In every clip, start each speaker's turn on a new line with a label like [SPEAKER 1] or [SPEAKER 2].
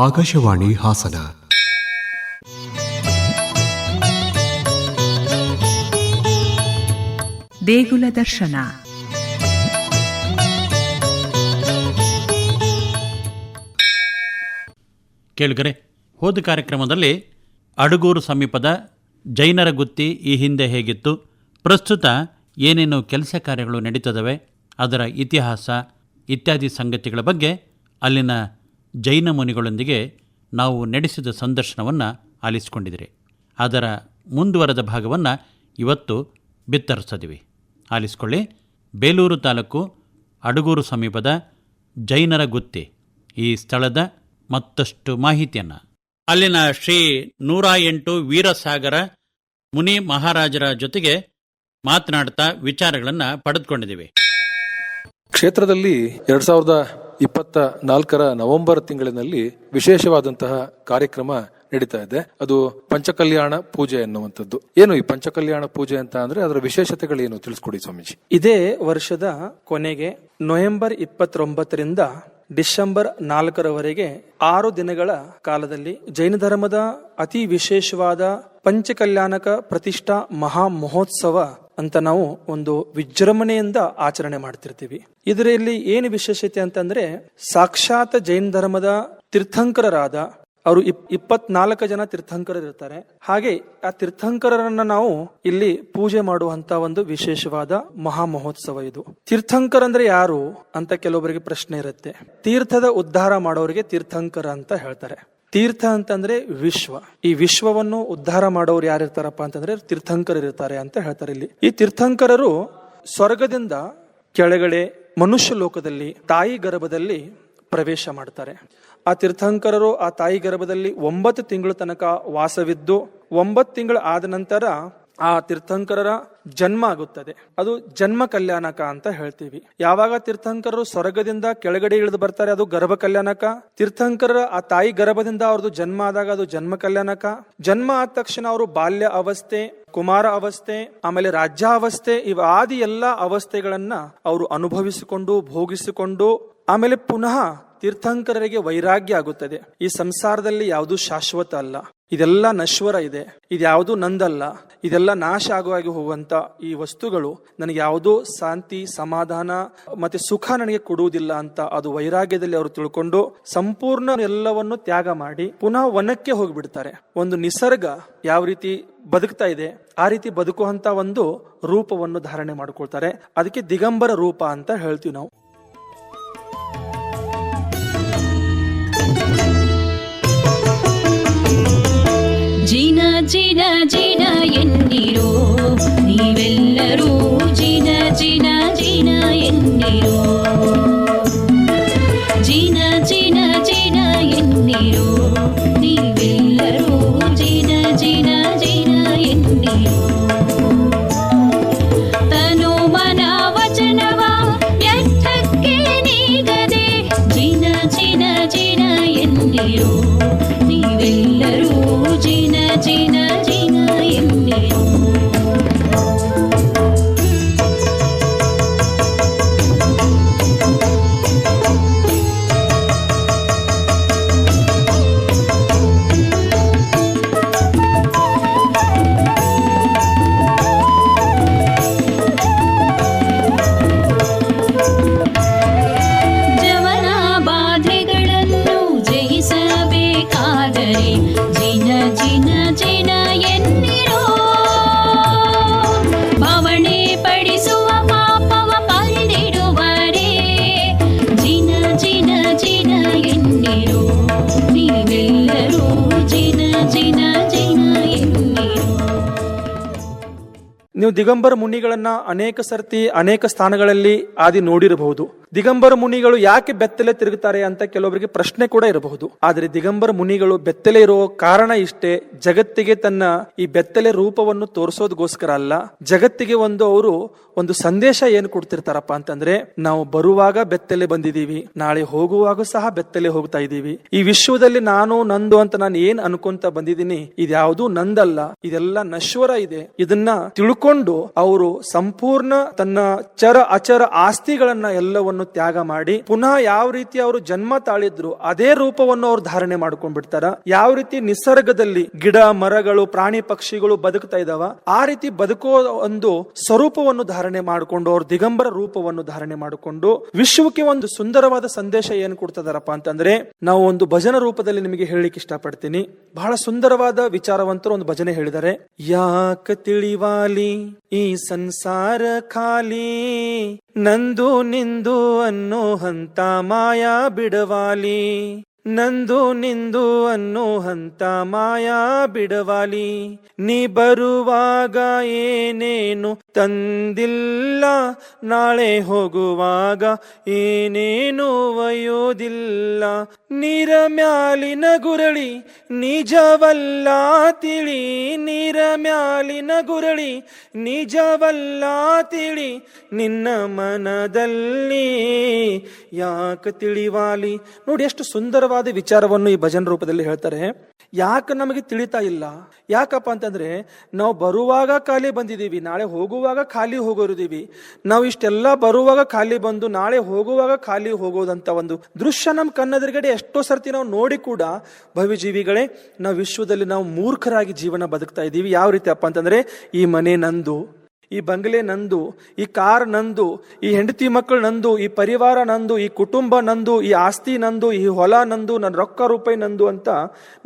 [SPEAKER 1] ಆಕಾಶವಾಣಿ ಹಾಸನ.
[SPEAKER 2] ದೇಗುಲ ದರ್ಶನ.
[SPEAKER 3] ಕೇಳುಗರೆ ಹೋದ ಕಾರ್ಯಕ್ರಮದಲ್ಲಿ ಅಡುಗೂರು ಸಮೀಪದ ಜೈನರ ಗುತ್ತಿ ಈ ಹಿಂದೆ ಹೇಗಿತ್ತು ಪ್ರಸ್ತುತ ಏನೇನು ಕೆಲಸ ಕಾರ್ಯಗಳು ನಡೀತದವೆ ಅದರ ಇತಿಹಾಸ ಇತ್ಯಾದಿ ಸಂಗತಿಗಳ ಬಗ್ಗೆ ಅಲ್ಲಿನ ಜೈನ ಮುನಿಗಳೊಂದಿಗೆ ನಾವು ನಡೆಸಿದ ಸಂದರ್ಶನವನ್ನು ಆಲಿಸಿಕೊಂಡಿದ್ದೀರಿ ಅದರ ಮುಂದುವರೆದ ಭಾಗವನ್ನು ಇವತ್ತು ಬಿತ್ತರಿಸಿದ್ವಿ. ಆಲಿಸ್ಕೊಳ್ಳಿ. ಬೇಲೂರು ತಾಲೂಕು ಅಡಗೂರು ಸಮೀಪದ ಜೈನರ ಗುತ್ತಿ ಈ ಸ್ಥಳದ ಮತ್ತಷ್ಟು ಮಾಹಿತಿಯನ್ನು. ಅಲ್ಲಿನ ಶ್ರೀ ನೂರ ಎಂಟು ವೀರಸಾಗರ ಮುನಿ ಮಹಾರಾಜರ ಜೊತೆಗೆ ಮಾತನಾಡ್ತಾ ವಿಚಾರಗಳನ್ನು ಪಡೆದುಕೊಂಡಿದ್ದೀವಿ.
[SPEAKER 4] ಕ್ಷೇತ್ರದಲ್ಲಿ ಎರಡ್ ಸಾವಿರದ ಇಪ್ಪತ್ತ ನಾಲ್ಕರ ನವೆಂಬರ್ ತಿಂಗಳಿನಲ್ಲಿ ವಿಶೇಷವಾದಂತಹ ಕಾರ್ಯಕ್ರಮ ನಡೀತಾ ಇದೆ. ಅದು ಪಂಚಕಲ್ಯಾಣ ಪೂಜೆ ಎನ್ನುವಂಥದ್ದು. ಏನು ಈ ಪಂಚಕಲ್ಯಾಣ ಪೂಜೆ ಅಂತ ಅಂದ್ರೆ ಅದರ ವಿಶೇಷತೆಗಳೇನು ತಿಳಿಸ್ಕೊಡಿ ಸ್ವಾಮೀಜಿ?
[SPEAKER 5] ಇದೇ ವರ್ಷದ ಕೊನೆಗೆ ನವೆಂಬರ್ ಇಪ್ಪತ್ತೊಂಬತ್ತರಿಂದ ಡಿಸೆಂಬರ್ ನಾಲ್ಕರವರೆಗೆ ಆರು ದಿನಗಳ ಕಾಲದಲ್ಲಿ ಜೈನ ಧರ್ಮದ ಅತಿ ವಿಶೇಷವಾದ ಪಂಚಕಲ್ಯಾಣಕ ಪ್ರತಿಷ್ಠಾ ಮಹಾ ಮಹೋತ್ಸವ ಅಂತ ನಾವು ಒಂದು ವಿಜೃಂಭಣೆಯಿಂದ ಆಚರಣೆ ಮಾಡ್ತಿರ್ತೀವಿ. ಇದರಲ್ಲಿ ಏನು ವಿಶೇಷತೆ ಅಂತಂದ್ರೆ, ಸಾಕ್ಷಾತ್ ಜೈನ ಧರ್ಮದ ತೀರ್ಥಂಕರರಾದ, ಅವರು ಇಪ್, ಇಪ್ಪತ್ನಾಲ್ಕು ಜನ ತೀರ್ಥಂಕರರಿರ್ತಾರೆ ಹಾಗೆ ಆ ತೀರ್ಥಂಕರರನ್ನ ನಾವು ಇಲ್ಲಿ ಪೂಜೆ ಮಾಡುವಂತ ಒಂದು ವಿಶೇಷವಾದ ಮಹಾ ಮಹೋತ್ಸವ ಇದು. ತೀರ್ಥಂಕರ ಅಂದ್ರೆ ಯಾರು ಅಂತ ಕೆಲವೊಬ್ಬರಿಗೆ ಪ್ರಶ್ನೆ ಇರುತ್ತೆ. ತೀರ್ಥದ ಉದ್ಧಾರ ಮಾಡೋರಿಗೆ ತೀರ್ಥಂಕರ ಅಂತ ಹೇಳ್ತಾರೆ. ತೀರ್ಥ ಅಂತಂದ್ರೆ ವಿಶ್ವ. ಈ ವಿಶ್ವವನ್ನು ಉದ್ಧಾರ ಮಾಡೋರು ಯಾರಿರ್ತಾರಪ್ಪ ಅಂತಂದ್ರೆ ತೀರ್ಥಂಕರರು ಇರ್ತಾರೆ ಅಂತ ಹೇಳ್ತಾರೆ ಇಲ್ಲಿ. ಈ ತೀರ್ಥಂಕರರು ಸ್ವರ್ಗದಿಂದ ಕೆಳಗಡೆ ಮನುಷ್ಯ ಲೋಕದಲ್ಲಿ, ತಾಯಿ ಗರ್ಭದಲ್ಲಿ ಪ್ರವೇಶ ಮಾಡ್ತಾರೆ. ಆ ತೀರ್ಥಂಕರರು ಆ ತಾಯಿ ಗರ್ಭದಲ್ಲಿ ಒಂಬತ್ತು ತಿಂಗಳ ತನಕ ವಾಸವಿದ್ದು, ಒಂಬತ್ತು ತಿಂಗಳು ಆದ ನಂತರ ಆ ತೀರ್ಥಂಕರರ ಜನ್ಮ ಆಗುತ್ತದೆ. ಅದು ಜನ್ಮ ಕಲ್ಯಾಣಕ ಅಂತ ಹೇಳ್ತೀವಿ. ಯಾವಾಗ ತೀರ್ಥಂಕರರು ಸ್ವರ್ಗದಿಂದ ಕೆಳಗಡೆ ಇಳಿದು ಬರ್ತಾರೆ ಅದು ಗರ್ಭ ಕಲ್ಯಾಣಕ. ತೀರ್ಥಂಕರರ ಆ ತಾಯಿ ಗರ್ಭದಿಂದ ಅವ್ರದ್ದು ಜನ್ಮ ಆದಾಗ ಅದು ಜನ್ಮ ಕಲ್ಯಾಣಕ. ಜನ್ಮ ಆದ ತಕ್ಷಣ ಅವರು ಬಾಲ್ಯ ಅವಸ್ಥೆ, ಕುಮಾರ ಅವಸ್ಥೆ, ಆಮೇಲೆ ರಾಜ್ಯಾವಸ್ಥೆ, ಇವ ಆದಿ ಎಲ್ಲ ಅವಸ್ಥೆಗಳನ್ನ ಅವರು ಅನುಭವಿಸಿಕೊಂಡು, ಭೋಗಿಸಿಕೊಂಡು, ಆಮೇಲೆ ಪುನಃ ತೀರ್ಥಂಕರರಿಗೆ ವೈರಾಗ್ಯ ಆಗುತ್ತದೆ. ಈ ಸಂಸಾರದಲ್ಲಿ ಯಾವುದು ಶಾಶ್ವತ ಅಲ್ಲ. ಇದೆಲ್ಲ ನಶ್ವರ ಇದೆ. ಇದ್ಯಾವುದು ನಂದಲ್ಲ. ಇದೆಲ್ಲ ನಾಶ ಆಗುವಾಗಿ ಹೋಗುವಂತ ಈ ವಸ್ತುಗಳು ನನಗೆ ಯಾವುದೋ ಶಾಂತಿ, ಸಮಾಧಾನ ಮತ್ತೆ ಸುಖ ನನಗೆ ಕೊಡುವುದಿಲ್ಲ ಅಂತ ಅದು ವೈರಾಗ್ಯದಲ್ಲಿ ಅವರು ತಿಳ್ಕೊಂಡು ಸಂಪೂರ್ಣ ಎಲ್ಲವನ್ನು ತ್ಯಾಗ ಮಾಡಿ ಪುನಃ ವನಕ್ಕೆ ಹೋಗಿಬಿಡ್ತಾರೆ. ಒಂದು ನಿಸರ್ಗ ಯಾವ ರೀತಿ ಬದುಕ್ತಾ ಇದೆ, ಆ ರೀತಿ ಬದುಕುವಂತ ಒಂದು ರೂಪವನ್ನು ಧಾರಣೆ ಮಾಡ್ಕೊಳ್ತಾರೆ. ಅದಕ್ಕೆ ದಿಗಂಬರ ರೂಪ ಅಂತ ಹೇಳ್ತೀವಿ ನಾವು.
[SPEAKER 6] ಜಿನ ಜಿನ ಜಿನ ಎನ್ನಿರೋ ನೀವೆಲ್ಲರೂ ಜಿನ ಜಿನ ಜಿನ ಎನ್ನಿರೋ ಜಿನ ಜಿನ ಜಿನ ಎನ್ನಿರೋ ನೀವೆಲ್ಲರೂ ಜಿನ ಜಿನ ಜಿನ ಎನ್ನಿರೋ ತನು ಮನ ವಚನವ ವ್ಯರ್ಥಕ್ಕೆ ನೀಗದೆ ಜಿನ ಜಿನ ಜಿನ ಎನ್ನಿರೋ ನೀವೆಲ್ಲರೂ ಜಿನ
[SPEAKER 5] ನೀವು ದಿಗಂಬರ ಮುನಿಗಳನ್ನ ಅನೇಕ ಸರ್ತಿ ಅನೇಕ ಸ್ಥಾನಗಳಲ್ಲಿ ಆದಿ ನೋಡಿರಬಹುದು. ದಿಗಂಬರ ಮುನಿಗಳು ಯಾಕೆ ಬೆತ್ತಲೆ ತಿರುಗುತ್ತಾರೆ ಅಂತ ಕೆಲವರಿಗೆ ಪ್ರಶ್ನೆ ಕೂಡ ಇರಬಹುದು. ಆದರೆ ದಿಗಂಬರ ಮುನಿಗಳು ಬೆತ್ತಲೆ ಇರೋ ಕಾರಣ ಇಷ್ಟೇ, ಜಗತ್ತಿಗೆ ತನ್ನ ಈ ಬೆತ್ತಲೆ ರೂಪವನ್ನು ತೋರಿಸೋದಕ್ಕೋಸ್ಕರ ಅಲ್ಲ. ಜಗತ್ತಿಗೆ ಒಂದು ಅವರು ಒಂದು ಸಂದೇಶ ಏನು ಕೊಡ್ತಿರ್ತಾರಪ್ಪ ಅಂತಂದ್ರೆ, ನಾವು ಬರುವಾಗ ಬೆತ್ತಲೆ ಬಂದಿದೀವಿ ನಾಳೆ ಹೋಗುವಾಗ ಸಹ ಬೆತ್ತಲೆ ಹೋಗ್ತಾ ಇದೀವಿ ಈ ವಿಶ್ವದಲ್ಲಿ ನಾನು, ನಂದು ಅಂತ ನಾನು ಏನ್ ಅನ್ಕೊಂತ ಬಂದಿದ್ದೀನಿ, ಇದ್ಯಾವುದು ನಂದಲ್ಲ. ಇದೆಲ್ಲ ನಶ್ವರ ಇದೆ. ಇದನ್ನ ತಿಳ್ಕೊಂಡು ಅವರು ಸಂಪೂರ್ಣ ತನ್ನ ಚರ ಅಚರ ಆಸ್ತಿಗಳನ್ನ ಎಲ್ಲವನ್ನು ರೂಪವನ್ನು ತ್ಯಾಗ ಮಾಡಿ ಪುನಃ ಯಾವ ರೀತಿ ಅವರು ಜನ್ಮ ತಾಳಿದ್ರು ಅದೇ ರೂಪವನ್ನು ಅವರು ಧಾರಣೆ ಮಾಡ್ಕೊಂಡ್ಬಿಡ್ತಾರ. ಯಾವ ರೀತಿ ನಿಸರ್ಗದಲ್ಲಿ ಗಿಡ, ಮರಗಳು, ಪ್ರಾಣಿ ಪಕ್ಷಿಗಳು ಬದುಕ್ತಾ ಇದಾವ, ಆ ರೀತಿ ಬದುಕೋ ಒಂದು ಸ್ವರೂಪವನ್ನು ಧಾರಣೆ ಮಾಡಿಕೊಂಡು ಅವ್ರ ದಿಗಂಬರ ರೂಪವನ್ನು ಧಾರಣೆ ಮಾಡಿಕೊಂಡು ವಿಶ್ವಕ್ಕೆ ಒಂದು ಸುಂದರವಾದ ಸಂದೇಶ ಏನ್ ಕೊಡ್ತದಾರಪ್ಪ ಅಂತಂದ್ರೆ, ನಾವು ಒಂದು ಭಜನ ರೂಪದಲ್ಲಿ ನಿಮಗೆ ಹೇಳಲಿಕ್ಕೆ ಇಷ್ಟಪಡ್ತೀನಿ. ಬಹಳ ಸುಂದರವಾದ ವಿಚಾರವಂತರು ಒಂದು ಭಜನೆ ಹೇಳಿದ್ದಾರೆ. ಯಾಕ ತಿಳಿವಾಲಿ ಈ ಸಂಸಾರ ಖಾಲಿ, ನಂದು ನಿಂದು ಅನ್ನೋ ಹಂತ ಮಾಯಾ ಬಿಡವಾಲಿ. ನಂದು ನಿಂದು ಅನ್ನೋ ಹಂತ ಮಾಯಾ ಬಿಡವಾಲಿ. ನೀ ಬರುವಾಗ ಏನೇನು ತಂದಿಲ್ಲ, ನಾಳೆ ಹೋಗುವಾಗ ಏನೇನು ಒಯ್ಯೋದಿಲ್ಲ. ನೀರ ಮ್ಯಾಲಿನ ಗುರಳಿ, ನಿಜವಲ್ಲ ತಿಳಿ. ನೀರ ಮ್ಯಾಲಿನ ಗುರಳಿ, ನಿಜವಲ್ಲ ತಿಳಿ. ನಿನ್ನ ಮನದಲ್ಲಿ ಯಾಕ ತಿಳಿವಾಲಿ? ನೋಡಿ, ಎಷ್ಟು ಸುಂದರವಾದ ವಿಚಾರವನ್ನು ಈ ಭಜನ್ ರೂಪದಲ್ಲಿ ಹೇಳ್ತಾರೆ. ಯಾಕೆ ನಮಗೆ ತಿಳಿತಾ ಇಲ್ಲ? ಯಾಕಪ್ಪ ಅಂತಂದ್ರೆ, ನಾವು ಬರುವಾಗ ಖಾಲಿ ಬಂದಿದ್ದೀವಿ, ನಾಳೆ ಹೋಗುವಾಗ ಖಾಲಿ ಹೋಗೋರಿದ್ದೀವಿ. ನಾವು ಇಷ್ಟೆಲ್ಲ ಬರುವಾಗ ಖಾಲಿ ಬಂದು ನಾಳೆ ಹೋಗುವಾಗ ಖಾಲಿ ಹೋಗೋದಂತ ಒಂದು ದೃಶ್ಯ ನಮ್ಮ ಕಣ್ಣೆದುರುಗಡೆ ಎಷ್ಟೋ ಸರ್ತಿ ನಾವು ನೋಡಿ ಕೂಡ ಭವಿಜೀವಿಗಳೇ ನಾವು ವಿಶ್ವದಲ್ಲಿ ನಾವು ಮೂರ್ಖರಾಗಿ ಜೀವನ ಬದುಕ್ತಾ ಇದ್ದೀವಿ. ಯಾವ ರೀತಿ ಅಪ್ಪ ಅಂತಂದ್ರೆ, ಈ ಮನೆ ನಂದು ಈ ಬಂಗಲೆ ನಂದು, ಈ ಕಾರ್ ನಂದು, ಈ ಹೆಂಡತಿ ಮಕ್ಕಳು ನಂದು, ಈ ಪರಿವಾರ ನಂದು, ಈ ಕುಟುಂಬ ನಂದು, ಈ ಆಸ್ತಿ ನಂದು, ಈ ಹೊಲ ನಂದು, ನನ್ನ ರೊಕ್ಕ ರೂಪಾಯಿ ನಂದು ಅಂತ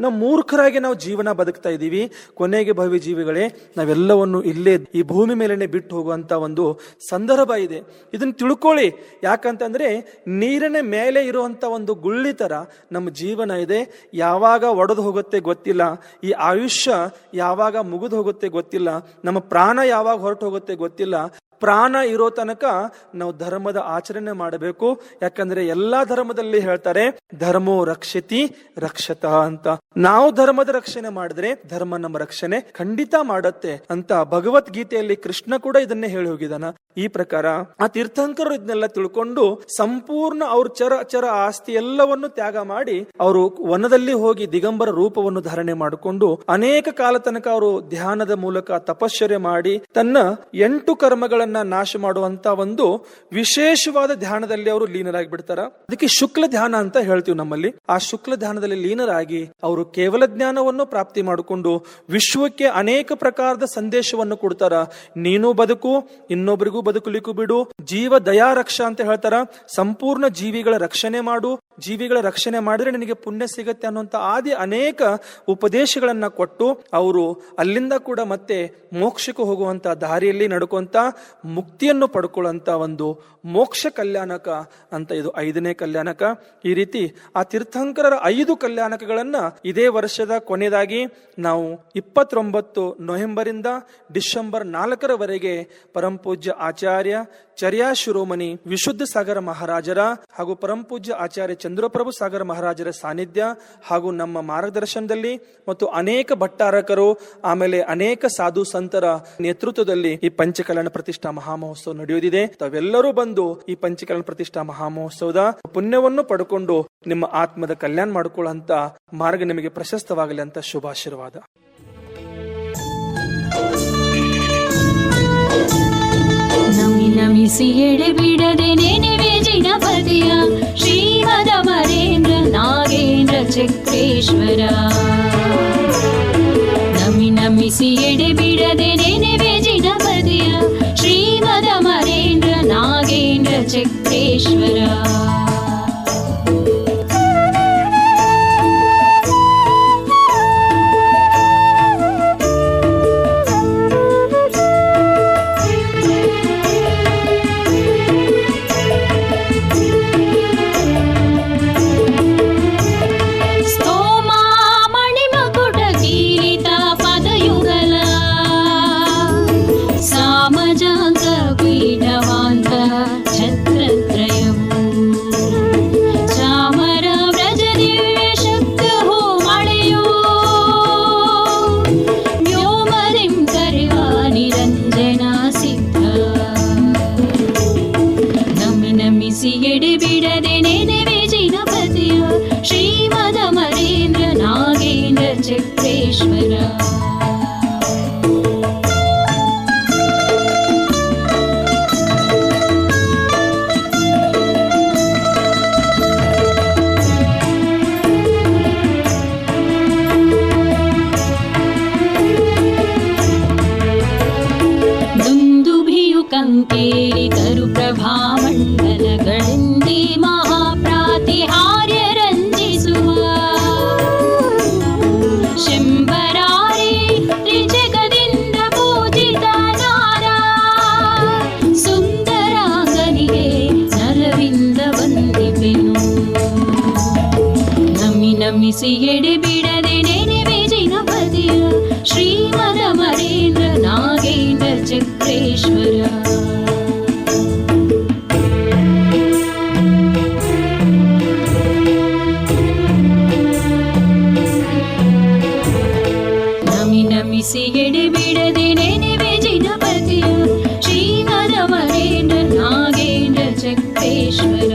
[SPEAKER 5] ನಾವು ಮೂರ್ಖರಾಗಿ ನಾವು ಜೀವನ ಬದುಕ್ತಾ ಇದ್ದೀವಿ. ಕೊನೆಗೆ ಭವಿ ಜೀವಿಗಳೇ, ನಾವೆಲ್ಲವನ್ನು ಇಲ್ಲೇ ಈ ಭೂಮಿ ಮೇಲೆನೆ ಬಿಟ್ಟು ಹೋಗುವಂತ ಒಂದು ಸಂದರ್ಭ ಇದೆ. ಇದನ್ನ ತಿಳ್ಕೊಳ್ಳಿ. ಯಾಕಂತಂದ್ರೆ ನೀರಿನ ಮೇಲೆ ಇರುವಂತ ಒಂದು ಗುಳ್ಳಿ ತರ ನಮ್ಮ ಜೀವನ ಇದೆ. ಯಾವಾಗ ಒಡೆದು ಹೋಗುತ್ತೆ ಗೊತ್ತಿಲ್ಲ. ಈ ಆಯುಷ್ಯ ಯಾವಾಗ ಮುಗಿದು ಹೋಗುತ್ತೆ ಗೊತ್ತಿಲ್ಲ. ನಮ್ಮ ಪ್ರಾಣ ಯಾವಾಗ ಹೊರಟು ಹೋಗುತ್ತೆ ಗೊತ್ತಿಲ್ಲ. ಪ್ರಾಣ ಇರೋ ತನಕ ನಾವು ಧರ್ಮದ ಆಚರಣೆ ಮಾಡಬೇಕು. ಯಾಕಂದ್ರೆ ಎಲ್ಲಾ ಧರ್ಮದಲ್ಲಿ ಹೇಳ್ತಾರೆ, ಧರ್ಮೋ ರಕ್ಷತಿ ರಕ್ಷತ ಅಂತ. ನಾವು ಧರ್ಮದ ರಕ್ಷಣೆ ಮಾಡಿದ್ರೆ ಧರ್ಮ ನಮ್ಮ ರಕ್ಷಣೆ ಖಂಡಿತ ಮಾಡತ್ತೆ ಅಂತ ಭಗವದ್ಗೀತೆಯಲ್ಲಿ ಕೃಷ್ಣ ಕೂಡ ಇದನ್ನೇ ಹೇಳಿ ಹೋಗಿದಾನ ಈ ಪ್ರಕಾರ ಆ ತೀರ್ಥಂಕರು ಇದನ್ನೆಲ್ಲ ತಿಳ್ಕೊಂಡು ಸಂಪೂರ್ಣ ಅವ್ರ ಚರ ಚರ ಆಸ್ತಿ ಎಲ್ಲವನ್ನು ತ್ಯಾಗ ಮಾಡಿ ಅವರು ವನದಲ್ಲಿ ಹೋಗಿ ದಿಗಂಬರ ರೂಪವನ್ನು ಧಾರಣೆ ಮಾಡಿಕೊಂಡು ಅನೇಕ ಕಾಲ ತನಕ ಅವರು ಧ್ಯಾನದ ಮೂಲಕ ತಪಶ್ಚರ್ಯ ಮಾಡಿ ತನ್ನ ಎಂಟು ಕರ್ಮಗಳನ್ನ ನಾಶ ಮಾಡುವಂತ ಒಂದು ವಿಶೇಷವಾದ ಧ್ಯಾನದಲ್ಲಿ ಅವರು ಲೀನರಾಗಿ ಬಿಡ್ತಾರ. ಅದಕ್ಕೆ ಶುಕ್ಲ ಧ್ಯಾನ ಅಂತ ಹೇಳ್ತೀವಿ ನಮ್ಮಲ್ಲಿ. ಆ ಶುಕ್ಲ ಧ್ಯಾನದಲ್ಲಿ ಲೀನರಾಗಿ ಅವರು ಕೇವಲ ಜ್ಞಾನವನ್ನು ಪ್ರಾಪ್ತಿ ಮಾಡಿಕೊಂಡು ವಿಶ್ವಕ್ಕೆ ಅನೇಕ ಪ್ರಕಾರದ ಸಂದೇಶವನ್ನು ಕೊಡ್ತಾರ. ನೀನು ಬದುಕು ಇನ್ನೊಬ್ಬರಿಗೂ ಬದುಕಲಿಕ್ಕೂ ಬಿಡು. ಜೀವ ದಯಾ ರಕ್ಷಾ ಅಂತ ಹೇಳ್ತಾರ. ಸಂಪೂರ್ಣ ಜೀವಿಗಳ ರಕ್ಷಣೆ ಮಾಡು. ಜೀವಿಗಳ ರಕ್ಷಣೆ ಮಾಡಿದ್ರೆ ನಿನಗೆ ಪುಣ್ಯ ಸಿಗುತ್ತೆ ಅನ್ನುವಂತ ಆದಿ ಅನೇಕ ಉಪದೇಶಗಳನ್ನ ಕೊಟ್ಟು ಅವರು ಅಲ್ಲಿಂದ ಕೂಡ ಮತ್ತೆ ಮೋಕ್ಷಕ್ಕೆ ಹೋಗುವಂತ ದಾರಿಯಲ್ಲಿ ನಡ್ಕೊಂತ ಮುಕ್ತಿಯನ್ನು ಪಡ್ಕೊಳ್ಳುವಂಥ ಒಂದು ಮೋಕ್ಷ ಕಲ್ಯಾಣಕ ಅಂತ ಇದು ಐದನೇ ಕಲ್ಯಾಣಕ. ಈ ರೀತಿ ಆ ತೀರ್ಥಂಕರರ ಐದು ಕಲ್ಯಾಣಕಗಳನ್ನ ಇದೇ ವರ್ಷದ ಕೊನೆಯದಾಗಿ ನಾವು ಇಪ್ಪತ್ತೊಂಬತ್ತು ನವೆಂಬರಿಂದ ಡಿಸೆಂಬರ್ ನಾಲ್ಕರವರೆಗೆ ಪರಂಪೂಜ್ಯ ಆಚಾರ್ಯ ಚರ್ಯಾ ಶಿರೋಮಣಿ ವಿಶುದ್ಧ ಸಾಗರ ಮಹಾರಾಜರ ಹಾಗೂ ಪರಂಪೂಜ್ಯ ಆಚಾರ್ಯ ಚಂದ್ರಪ್ರಭು ಸಾಗರ ಮಹಾರಾಜರ ಸಾನ್ನಿಧ್ಯ ಹಾಗೂ ನಮ್ಮ ಮಾರ್ಗದರ್ಶನದಲ್ಲಿ ಮತ್ತು ಅನೇಕ ಭಟ್ಟಾರಕರು, ಆಮೇಲೆ ಅನೇಕ ಸಾಧು ಸಂತರ ನೇತೃತ್ವದಲ್ಲಿ ಈ ಪಂಚಕಲ್ಯಾಣ ಪ್ರತಿಷ್ಠಾ ಮಹಾಮಹೋತ್ಸವ ನಡೆಯುವುದಿದೆ ತಾವೆಲ್ಲರೂ ಬಂದು ಈ ಪಂಚಕಲ್ಯಾಣ ಪ್ರತಿಷ್ಠಾ ಮಹಾಮಹೋತ್ಸವದ ಪುಣ್ಯವನ್ನು ಪಡ್ಕೊಂಡು ನಿಮ್ಮ ಆತ್ಮದ ಕಲ್ಯಾಣ ಮಾಡಿಕೊಳ್ಳುವಂತ ಮಾರ್ಗ ನಿಮಗೆ ಪ್ರಶಸ್ತವಾಗಲಿ ಅಂತ ಶುಭಾಶೀರ್ವಾದ
[SPEAKER 6] ನಮಿ ನಮಿಸಿ ಎಡೆ ಬಿಡದೆ ನೆನೆವೆ ಜಿನಪತಿಯ ಚಕ್ರೇಶ್ವರ ನಮಿ ನಮಿಸಿ ಎಡೆ ಬಿಡದೆ ನೆನೆವೆ ಜಿನಪತಿಯ ಶ್ರೀಮದ ಮರೇಂದ್ರ ನಾಗೇಂದ್ರ ಚಕ್ರೇಶ್ವರ ಸಾಮಜಾತ ಪೀಠವಾಂತ ಛತ್ರತ್ರಯವು ಚಾಮರ ವ್ರಜ ದಿವ್ಯ ಶಕ್ತ ಹೋ ಮಳೆಯೋ ವ್ಯೋಮರಿಂ ಕರೆವ ನಿರಂಜನ ಸಿದ್ಧ ನಮಿ ನಮಿಸಿ ಎಡೆ ಬಿಡದೆ ನೆನೆವೆ ಜಿನಪತಿಯ ಶ್ರೀಮದ ಮರೇಂದ್ರ ನಾಗೇಂದ್ರ ಚಕ್ರೇಶ್ವರ ಸಂಕೇತರು ಪ್ರಭಾಮಂಡಲಗಳಿಂದಿ 泪水。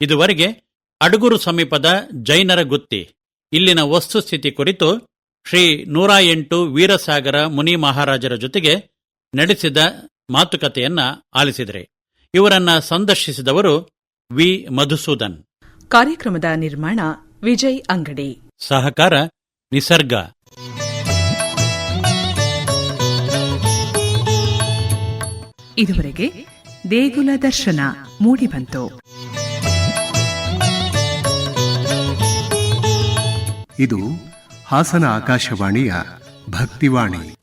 [SPEAKER 3] ಇದುವರೆಗೆ ಅಡಗುರು ಸಮೀಪದ ಜೈನರ ಗುತ್ತಿ. ಇಲ್ಲಿನ ವಸ್ತುಸ್ಥಿತಿ ಕುರಿತು ಶ್ರೀ ನೂರ ಎಂಟು ವೀರಸಾಗರ ಮುನಿ ಮಹಾರಾಜರ ಜೊತೆಗೆ ನಡೆಸಿದ ಮಾತುಕತೆಯನ್ನ ಆಲಿಸಿದರೆ. ಇವರನ್ನ ಸಂದರ್ಶಿಸಿದವರು ವಿ. ಮಧುಸೂದನ್.
[SPEAKER 1] ಕಾರ್ಯಕ್ರಮದ ನಿರ್ಮಾಣ ವಿಜಯ್ ಅಂಗಡಿ.
[SPEAKER 3] ಸಹಕಾರ ನಿಸರ್ಗ.
[SPEAKER 1] ಇದುವರೆಗೆ ದೇಗುಲ ದರ್ಶನ ಮೂಡಿಬಂತು.
[SPEAKER 2] ಇದು ಹಾಸನ ಆಕಾಶವಾಣಿಯ ಭಕ್ತಿವಾಣಿ.